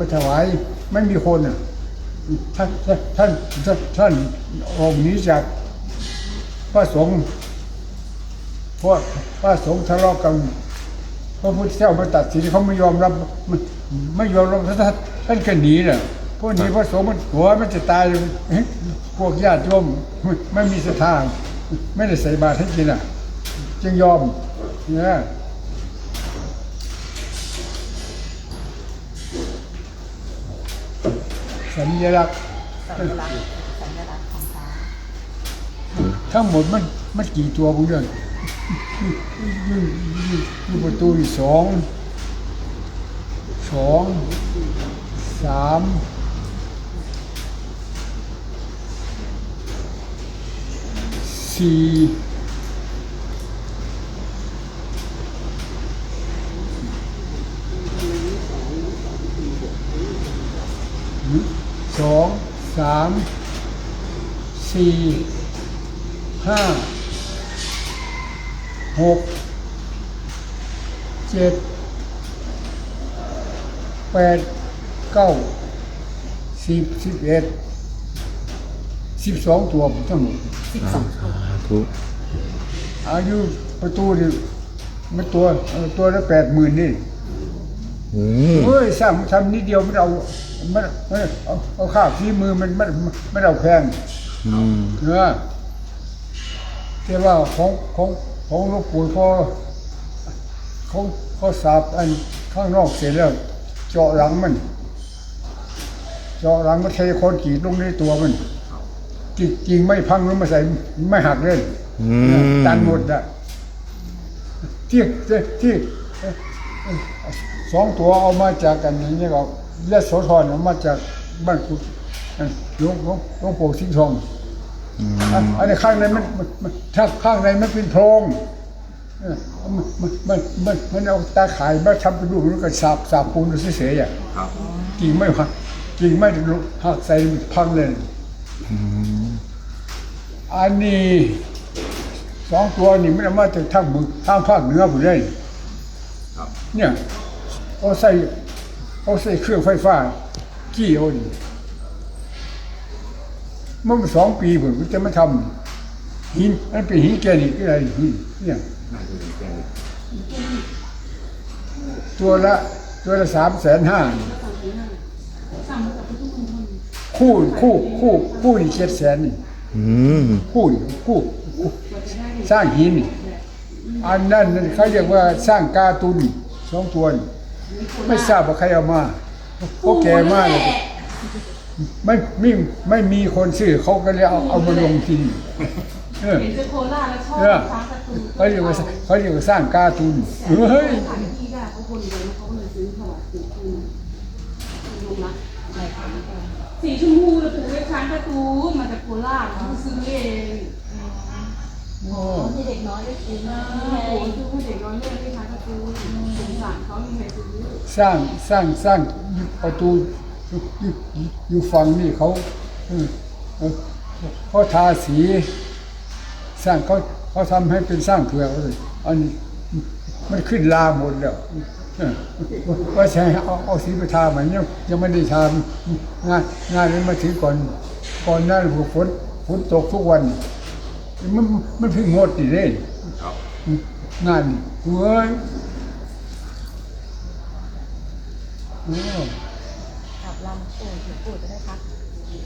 ไปถวายไม่มีคนอะท่านท่านท่านท่านออกหนีจากพระสงฆ์เพราะพระสงฆ์ทะเลาะกันพระพุทธเจ้ามาตัดสินเขาไม่ยอมรับไม่ยอมรับท่านท่านก็หนีน่ะพวกหนี้พระสงฆ์มันหัวมันจะตายพวกญาติโยมไม่มีศรัทธาไม่ได้ใส่บาตรให้กินอะ จึงยอมเนี่ย สัญลักษณ์สัญลักษณ์สัญลักษณ์ของพระทั้งหมดมันมันกี่ตัวพวกเรื่องอยู่อยู่อยู่ประตูนี่สองสองสามสี่ สองสามสี่ห้าหกเจ็ดแปดเก้าสิบสิบเอ็ดสิบสองตัวทั้งหมดสิบสองตัวสาธุอายุประตูนี่มันตัวเอ่อตัวละแปดหมื่นนี่อืมเฮ้ยสร้างทำนิดเดียวมันเอา มันมันเอาเอาค่าฝีมือมันมันมันเอาแพงอืมเนื้อแต่ว่าของของของหลวงปู่พอเขาเขาสาบอันข้างนอกเสร็จแล้วเจาะหลังมัน เจาะหลังมาเทโคนกรีดลงในตัวมันจริงจริงไม่พังแล้วมาใส่ไม่หักเลยอืมตันหมดอะที่ที่ที่สองตัวเอามาจากกันอย่างนี้ก็ ยะโสธรเอามาจากบ้านคุณหลวงหลวงหลวงปู่สิงห์ทองอืมอันอันนี้ข้างในมันมันมันถ้าข้างในมันเป็นโพรงเออมันมันมันมันมันเอาตาข่ายมาทำเป็นรูปแล้วก็สาบสาบปูนเฉยๆอะครับกิ่งไม่หักกิ่งไม่หักใส่พังเลยอืมอันนี้สองตัวนี่มันเอามาจากทางบึงทางภาคเหนือผมได้ครับเนี่ยเอาใส่ เอาใส่เครื่องไฟฟ้ากี้เอานี่เมื่อสองปีผมก็จะมาทำหินอันเป็นหินแกนิกอะไรหินเนี่ยน่าจะมีแค่ตัวละตัวละสามแสนห้าคู่คู่คู่คู่นี่เจ็ดแสนนี่อืมคู่นี่คู่คู่สร้างหินนี่อันนั้นเขาเรียกว่าสร้างการ์ตุนสองตัวนี่ ไม่ทราบว่าใครเอามาเพราะแก่มากเลยไม่ไม่ไม่มีคนซื้อเขาก็เลยเอาเอามาลงทีนี่เออเห็นเจอโคราชแล้วชอบเออช้างการ์ตูนเขาเรียกว่าเขาเรียกว่าสร้างการ์ตุนเฮ้ยขายที่ได้เขาคนเดียวเขาก็เลยซื้อถวายปู่ปู่ลงนะในพระพุทธสีชมพูแล้วปู่เป็นช้างการ์ตูนมาจากโคราชเขาซื้อเองโอ้ที่เด็กน้อยได้กินนะปู่ซื้อให้เด็กน้อยเล่นที่ช้างการ์ตูน สงสารเขามีใครซื้อสร้างสร้างสร้างประตูอยู่อยู่อยู่ฝั่งนี่เขาเออเออเขาทาสีสร้างเขาเขาทำให้เป็นสร้างเผือกเลยอันนี้มันขึ้นลาหมดแล้วเออว่าใช้เอาเอาสีไปทาใหม่ยังยังไม่ได้ทางานงานนี้มาถึงก่อน ก่อนหนั้นฝนฝนตกทุกวัน มันมันเพิ่งหมดดิเด้ครับงานเว้ย กลับลำปู่ถึงปู่จะได้พัก